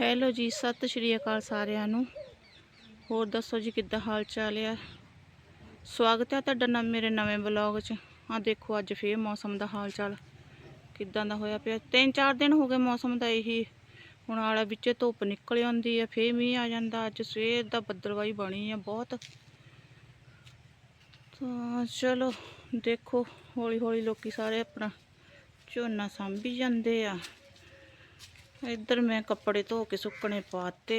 Hello ਜੀ, ਸਤਿ ਸ਼੍ਰੀ ਅਕਾਲ ਸਾਰਿਆਂ ਨੂੰ। ਹੋਰ ਦੱਸੋ ਜੀ, ਕਿੱਦਾਂ ਹਾਲ ਚਾਲ ਆ? ਸਵਾਗਤ ਹੈ ਤੁਹਾਡਾ ਨਵ, ਮੇਰੇ ਨਵੇਂ ਬਲੌਗ 'ਚ। ਆ ਦੇਖੋ, ਅੱਜ ਫੇਰ ਮੌਸਮ ਦਾ ਹਾਲ ਚਾਲ। ਕਿੱਦਾਂ ਦਾ ਹੋਇਆ ਪਿਆ? ਤਿੰਨ ਚਾਰ ਦਿਨ ਹੋ ਗਏ ਮੌਸਮ ਦਾ ਇਹੀ। ਹੁਣ ਆਲਾ ਵਿੱਚ ਧੁੱਪ ਨਿਕਲ ਆਉਂਦੀ ਹੈ ਫੇਰ ਮੀਂਹ ਆ ਜਾਂਦਾ। ਅੱਜ ਸਵੇਰ ਦਾ ਬੱਦਲਵਾਈ ਬਣੀ ਆ ਬਹੁਤ। ਤਾਂ ਚਲੋ, ਦੇਖੋ ਹੌਲੀ ਹੌਲੀ ਲੋਕੀ ਸਾਰੇ ਆਪਣਾ ਝੋਨਾ ਸਾਂਭੀ ਜਾਂਦੇ ਆ। ਇੱਧਰ ਮੈਂ ਕੱਪੜੇ ਧੋ ਕੇ ਸੁੱਕਣੇ ਪਾਤੇ।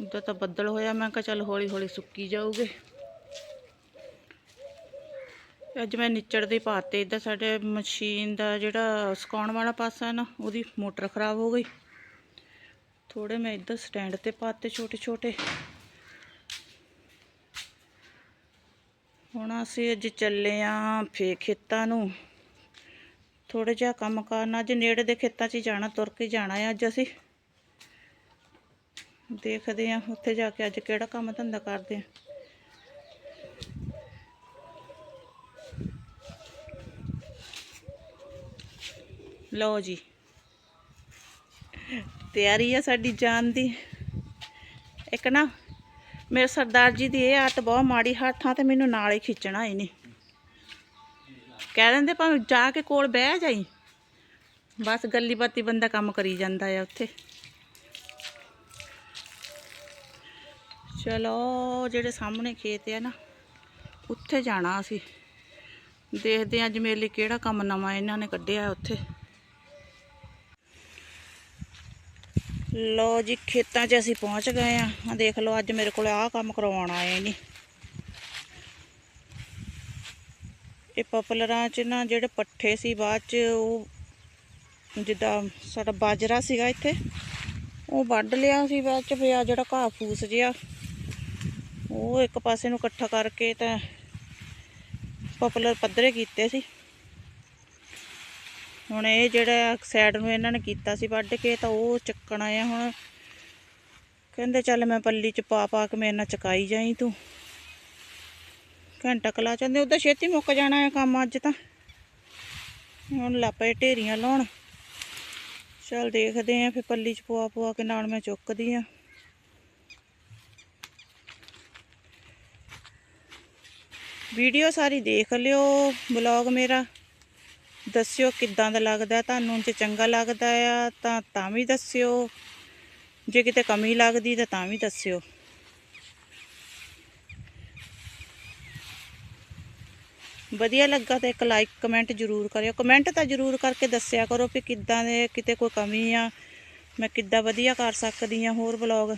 ਉਧਰ ਤਾਂ ਬੱਦਲ ਹੋਇਆ, ਮੈਂ ਕਿਹਾ ਚੱਲ ਹੌਲੀ ਹੌਲੀ ਸੁੱਕੀ ਜਾਊਗੇ। ਅੱਜ ਮੈਂ ਨਿੱਚੜ ਦੇ ਪਾਤੇ। ਇੱਧਰ ਸਾਡੇ ਮਸ਼ੀਨ ਦਾ ਜਿਹੜਾ ਸੁਕਾਉਣ ਵਾਲਾ ਪਾਸਾ ਹੈ ਨਾ, ਉਹਦੀ ਮੋਟਰ ਖਰਾਬ ਹੋ ਗਈ। ਥੋੜੇ ਮੈਂ ਇੱਧਰ ਸਟੈਂਡ ਤੇ ਪਾਤੇ ਛੋਟੇ ਛੋਟੇ। ਹੁਣ ਅਸੀਂ ਅੱਜ ਚੱਲੇ ਆਂ ਫੇ ਖੇਤਾਂ ਨੂੰ। ਥੋੜਾ ਜਿਹਾ ਕੰਮ ਕਰਨਾ। ਅੱਜ ਨੇੜੇ ਦੇ ਖੇਤਾਂ 'ਚ ਹੀ ਜਾਣਾ, ਤੁਰ ਕੇ ਜਾਣਾ ਹੈ ਅੱਜ ਅਸੀਂ। ਦੇਖਦੇ ਆਂ ਉੱਥੇ ਜਾ ਕੇ ਅੱਜ ਕਿਹੜਾ ਕੰਮ ਧੰਦਾ ਕਰਦੇ ਆਂ। ਲਓ ਜੀ, ਤਿਆਰੀ ਆ ਸਾਡੀ ਜਾਨ ਦੀ। ਇੱਕ ਨਾ, ਮੇਰੇ ਸਰਦਾਰ ਜੀ ਦੀ ਇਹ ਆਦਤ ਬਹੁਤ ਮਾੜੀ ਹੱਥਾਂ ਤੇ ਮੈਨੂੰ ਨਾਲ ਹੀ ਖਿੱਚਣਾ ਇਹਨੇ। ਕਹਿ ਦਿੰਦੇ ਭਾਵੇਂ ਜਾ ਕੇ ਕੋਲ ਬਹਿ ਜਾਈ। ਬਸ ਗੱਲੀ ਬਾਤੀ ਬੰਦਾ ਕੰਮ ਕਰੀ ਜਾਂਦਾ ਆ ਉੱਥੇ। ਚਲੋ, ਜਿਹੜੇ ਸਾਹਮਣੇ ਖੇਤ ਆ ਨਾ, ਉੱਥੇ ਜਾਣਾ ਅਸੀਂ। ਦੇਖਦੇ ਹਾਂ ਅੱਜ ਮੇਰੇ ਲਈ ਕਿਹੜਾ ਕੰਮ ਨਵਾਂ ਇਹਨਾਂ ਨੇ ਕੱਢਿਆ ਉੱਥੇ। ਲੋ ਜੀ, ਖੇਤਾਂ 'ਚ ਅਸੀਂ ਪਹੁੰਚ ਗਏ ਆ। ਆ ਦੇਖ ਲਓ, ਅੱਜ ਮੇਰੇ ਕੋਲ ਆਹ ਕੰਮ ਕਰਵਾਉਣ ਆਏ ਨੇ। ਪਪਲਰਾਂ 'ਚ ਨਾ ਜਿਹੜੇ ਪੱਠੇ ਸੀ ਬਾਅਦ 'ਚ ਉਹ ਜਿੱਦਾਂ ਸਾਡਾ ਬਾਜਰਾ ਸੀਗਾ ਇੱਥੇ, ਉਹ ਵੱਢ ਲਿਆ ਸੀ ਬਾਅਦ 'ਚ ਪਿਆ ਜਿਹੜਾ ਘਾਹ ਫੂਸ ਜਿਹਾ, ਉਹ ਇੱਕ ਪਾਸੇ ਨੂੰ ਇਕੱਠਾ ਕਰਕੇ ਤਾਂ ਪਪਲਰ ਪੱਧਰੇ ਕੀਤੇ ਸੀ। ਹੁਣ ਇਹ ਜਿਹੜਾ ਸਾਈਡ ਨੂੰ ਇਹਨਾਂ ਨੇ ਕੀਤਾ ਸੀ ਵੱਢ ਕੇ ਤਾਂ ਉਹ ਚੱਕਣਾ ਆ ਹੁਣ। ਕਹਿੰਦੇ ਚੱਲ ਮੈਂ ਪੱਲੀ 'ਚ ਪਾ ਪਾ ਕੇ ਮੇਰੇ ਨਾਲ ਚਕਾਈ ਜਾਈ ਤੂੰ। ਘੰਟਾ ਕਲਾ ਚੰਦੇ ਉਧਰ ਛੇਤੀ ਮੁੱਕ ਜਾਣਾ ਹੈ ਕੰਮ ਅੱਜ ਤਾਂ। ਹੁਣ ਲਾਪੇ ਢੇਰੀਆਂ ਲਾਉਣ। ਚਲ ਦੇਖਦੇ ਆਂ ਫਿਰ ਪੱਲੀ 'ਚ ਪਵਾ ਪਵਾ ਕੇ ਨਾਲ ਮੈਂ ਚੁੱਕਦੀ ਆ। ਵੀਡੀਓ ਸਾਰੀ ਦੇਖ ਲਿਓ ਬਲੌਗ ਮੇਰਾ। ਦੱਸਿਓ ਕਿੱਦਾਂ ਦਾ ਲੱਗਦਾ, ਤੁਹਾਨੂੰ ਜੇ ਚੰਗਾ ਲੱਗਦਾ ਆ ਤਾਂ ਤਾਂ ਵੀ ਦੱਸਿਓ। ਜੇ ਕਿਤੇ ਕਮੀ ਲੱਗਦੀ ਤਾਂ ਤਾਂ ਵੀ ਦੱਸਿਓ। ਵਧੀਆ ਲੱਗਾ ਤਾਂ ਇੱਕ ਲਾਈਕ ਕਮੈਂਟ ਜ਼ਰੂਰ ਕਰਿਓ। ਕਮੈਂਟ ਤਾਂ ਜ਼ਰੂਰ ਕਰਕੇ ਦੱਸਿਆ ਕਰੋ ਵੀ ਕਿੱਦਾਂ ਦੇ, ਕਿਤੇ ਕੋਈ ਕਮੀ ਆ। ਮੈਂ ਕਿੱਦਾਂ ਵਧੀਆ ਕਰ ਸਕਦੀ ਆ ਹੋਰ ਬਲੌਗ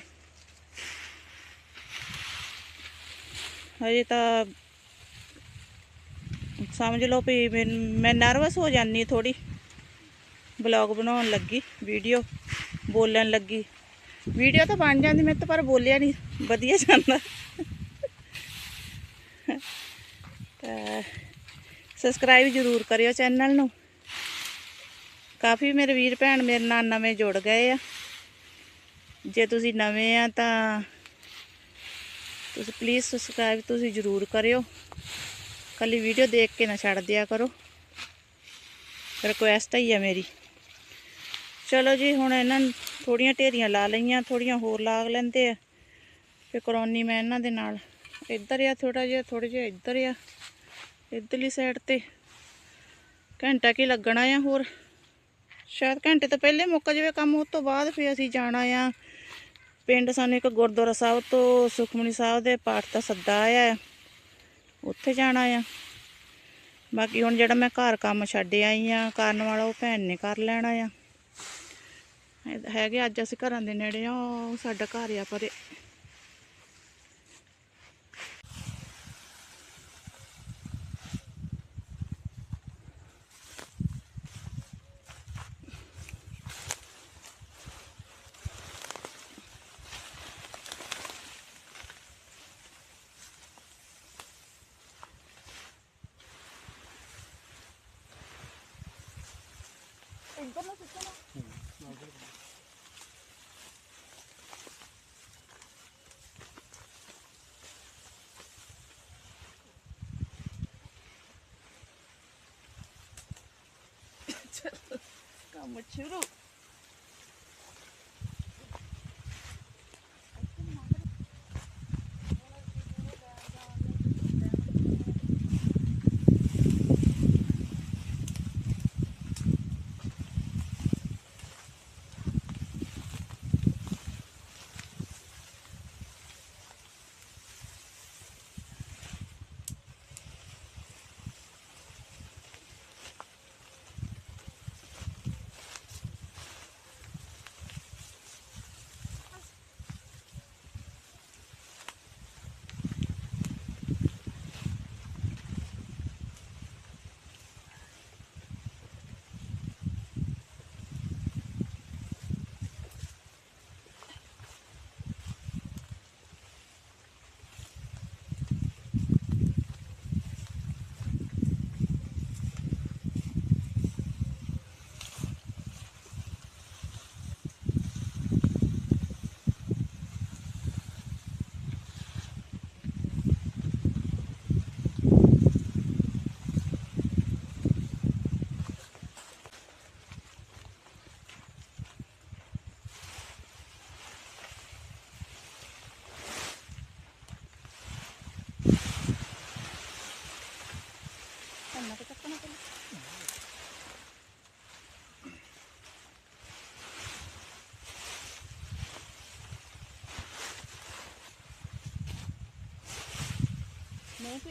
ਹਜੇ ਤਾਂ ਸਮਝ ਲਓ ਵੀ ਮੈਨ- ਮੈਂ ਨਰਵਸ ਹੋ ਜਾਂਦੀ ਥੋੜੀ ਬਲੌਗ ਬਣਾਉਣ ਲੱਗੀ ਵੀਡੀਓ ਬੋਲਣ ਲੱਗੀ। ਵੀਡੀਓ ਤਾਂ ਬਣ ਜਾਂਦੀ, ਮੈਂ ਤਾਂ ਪਰ ਬੋਲਿਆ ਨਹੀਂ ਵਧੀਆ ਜਾਂਦਾ ਤਾਂ ਸਬਸਕ੍ਰਾਈਬ ਜ਼ਰੂਰ ਕਰਿਓ ਚੈਨਲ ਨੂੰ। ਕਾਫੀ ਮੇਰੇ ਵੀਰ ਭੈਣ ਮੇਰੇ ਨਾਲ ਨਵੇਂ ਜੁੜ ਗਏ ਆ। ਜੇ ਤੁਸੀਂ ਨਵੇਂ ਆ ਤਾਂ ਤੁਸੀਂ ਪਲੀਜ਼ ਸਬਸਕ੍ਰਾਈਬ ਤੁਸੀਂ ਜ਼ਰੂਰ ਕਰਿਓ। ਕੱਲੀ ਵੀਡੀਓ ਦੇਖ ਕੇ ਨਾ ਛੱਡ ਦਿਆ ਕਰੋ। ਰਿਕੁਐਸਟ ਹੀ ਆ ਮੇਰੀ। ਚਲੋ ਜੀ, ਹੁਣ ਇਹਨਾਂ ਨੂੰ ਥੋੜੀਆਂ ਢੇਰੀਆਂ ਲਾ ਲਈਆਂ ਥੋੜੀਆਂ ਹੋਰ ਲਾ ਲੈਂਦੇ ਆ। ਫਿਰ ਕਰੋਨੀ ਮੈਂ ਇਹਨਾਂ ਦੇ ਨਾਲ। ਇੱਧਰ ਆ ਥੋੜਾ ਜਿਹਾ ਥੋੜਾ ਜਿਹਾ ਇੱਧਰ ਆ। ਇੱਧਰਲੀ ਸਾਈਡ ਤੇ। ਘੰਟਾ ਕੀ ਲੱਗਣਾ ਆ ਹੋਰ? ਸ਼ਾਇਦ ਘੰਟੇ ਤੋਂ ਪਹਿਲੇ ਮੁੱਕ ਜਾਵੇ ਕੰਮ ਉਸ ਤੋਂ ਬਾਅਦ ਫਿਰ ਅਸੀਂ ਜਾਣਾ ਆ। ਪਿੰਡ ਸਾਨੂੰ ਇੱਕ ਗੁਰਦੁਆਰਾ ਸਾਹਿਬ ਤੋਂ ਸੁਖਮਨੀ ਸਾਹਿਬ ਦੇ ਪਾਠ ਦਾ ਸੱਦਾ ਆਇਆ। ਉੱਥੇ ਜਾਣਾ ਆ। ਬਾਕੀ ਹੁਣ ਜਿਹੜਾ ਮੈਂ ਘਰ ਕੰਮ ਛੱਡ ਆਈ ਆ, ਕਰਨ ਵਾਲਾ ਉਹ ਭੈਣ ਨੇ ਕਰ ਲੈਣਾ ਆ। ਹੈਗੇ ਅੱਜ ਅਸੀਂ ਘਰਾਂ ਦੇ ਨੇੜੇ ਆ, ਉਹ ਸਾਡਾ ਘਰ ਆ ਪਰੇ। interno se estaba. Sí, no, no, no. Como churu.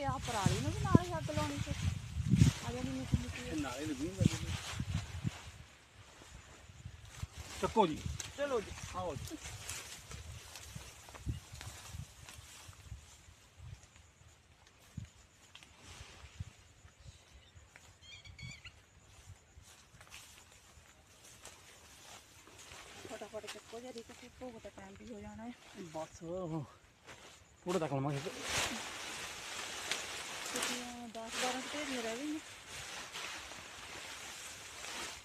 ਆ ਪਰਾਲੀ ਨੂੰ ਵੀ ਨਾਲ ਹੀ ਅੱਗ ਲਾਉਣੀ ਸੀ। ਆ ਜਾਣੀ ਨਿੱਕੀ ਨਿੱਕੀ ਨਾਲੇ ਲੱਗੂਗਾ ਚੱਕੋ ਜੀ। ਚਲੋ ਜੀ। ਆਓ ਜੀ। ਫਟਾਫਟ ਚੱਕੋ ਜਰੀ ਕਿ ਭੋਗ ਦਾ ਟਾਈਮ ਵੀ ਹੋ ਜਾਣਾ ਹੈ। ਬਸ ਪੂਰਾ ਤੱਕ ਲਵਾਂਗੇ। ਕਿੰਨੀਆਂ 10 12 ਢੇਰੀਆਂ ਰਹਿ ਗਈਆਂ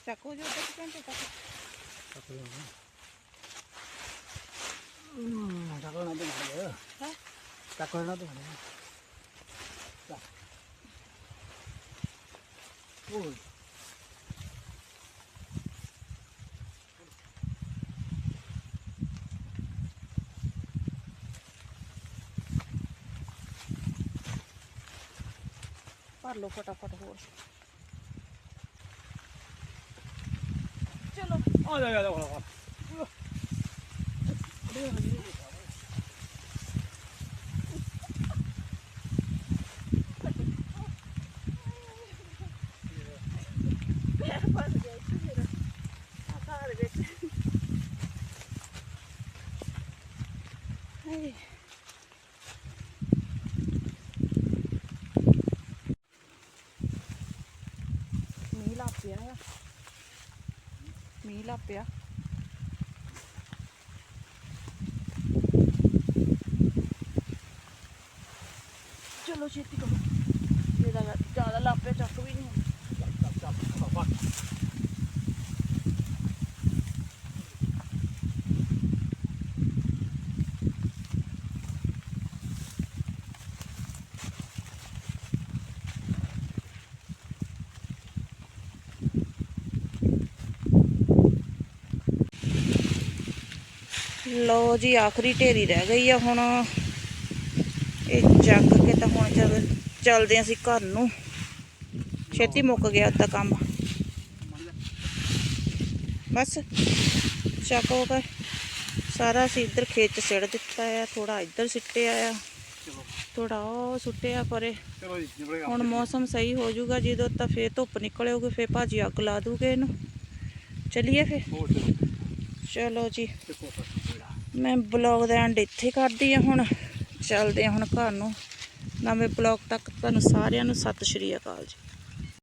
ਚੱਕੋ ਜੋ ਅੱਧੇ ਕੁ ਘੰਟੇ ਤੱਕ ਚੱਕ ਲਵਾਂਗੇ ਹੂੰ ਚੱਕ ਲੈਣਾ ਤੇ ਮਾਰਿਆ ਹੈ ਚੱਕ ਲੈਣਾ ਤੇ ਮਾਰਿਆ ਚੱਕ ਉਹ ਭਰ ਲਓ ਫਟਾਫਟ ਹੋਰ ਚਲੋ ਆ ਜਾ ਜਾ ਜਾ ਫੜਾ ਪੈਰ ਫਸ ਗਿਆ ਇੱਥੇ ਮੇਰਾ ਆ ਘਰ ਵਿੱਚ ਹਾਏ ਮੀਂਹ ਲੱਗ ਪਿਆ ਆ ਮੀਂਹ ਲੱਗ ਪਿਆ। ਚਲੋ ਛੇਤੀ ਕਰੋ। ਇਹਦਾ ਜ਼ਿਆਦਾ ਲੱਗ ਚੱਕ ਵੀ ਨਹੀਂ ਹੋਣਾ ਚੱਕ ਚੱਕ ਫਟਾਫਟ ਲੋ ਜੀ ਆਖਰੀ ਢੇਰੀ ਰਹਿ ਗਈ ਆ ਹੁਣ। ਇਹ ਚੱਕ ਕੇ ਤਾਂ ਹੁਣ ਚੱਲ ਚੱਲਦੇ ਅਸੀਂ ਘਰ ਨੂੰ। ਛੇਤੀ ਮੁੱਕ ਗਿਆ ਅੱਧਾ ਕੰਮ। ਬਸ ਚੱਕ ਹੋ ਗਏ ਸਾਰਾ ਅਸੀਂ ਇੱਧਰ ਖੇਤ ਚ ਸਿੱਟ ਦਿੱਤਾ ਆ ਥੋੜਾ ਇੱਧਰ ਸਿੱਟਿਆ ਆ। ਥੋੜਾ ਉਹ ਸੁੱਟਿਆ ਪਰੇ। ਹੁਣ ਮੌਸਮ ਸਹੀ ਹੋ ਜਾਊਗਾ ਜਦੋਂ ਤਾਂ ਫੇਰ ਧੁੱਪ ਨਿਕਲੇਗੀ ਫੇਰ ਭਾਜੀ ਅੱਗ ਲਾ ਦੂਗੇ ਇਹਨੂੰ। ਚਲਿਏ ਫੇਰ? ਚਲੋ। ਜੀ। ਮੈਂ ਬਲੌਗ ਦਾ ਐਂਡ ਇੱਥੇ ਕਰਦੀ ਆ ਹੁਣ। ਚੱਲਦੇ ਆ ਹੁਣ ਘਰ ਨੂੰ। ਨਵੇਂ ਬਲੌਗ ਤੱਕ ਤੁਹਾਨੂੰ ਸਾਰਿਆਂ ਨੂੰ ਸਤਿ ਸ਼੍ਰੀ ਅਕਾਲ ਜੀ।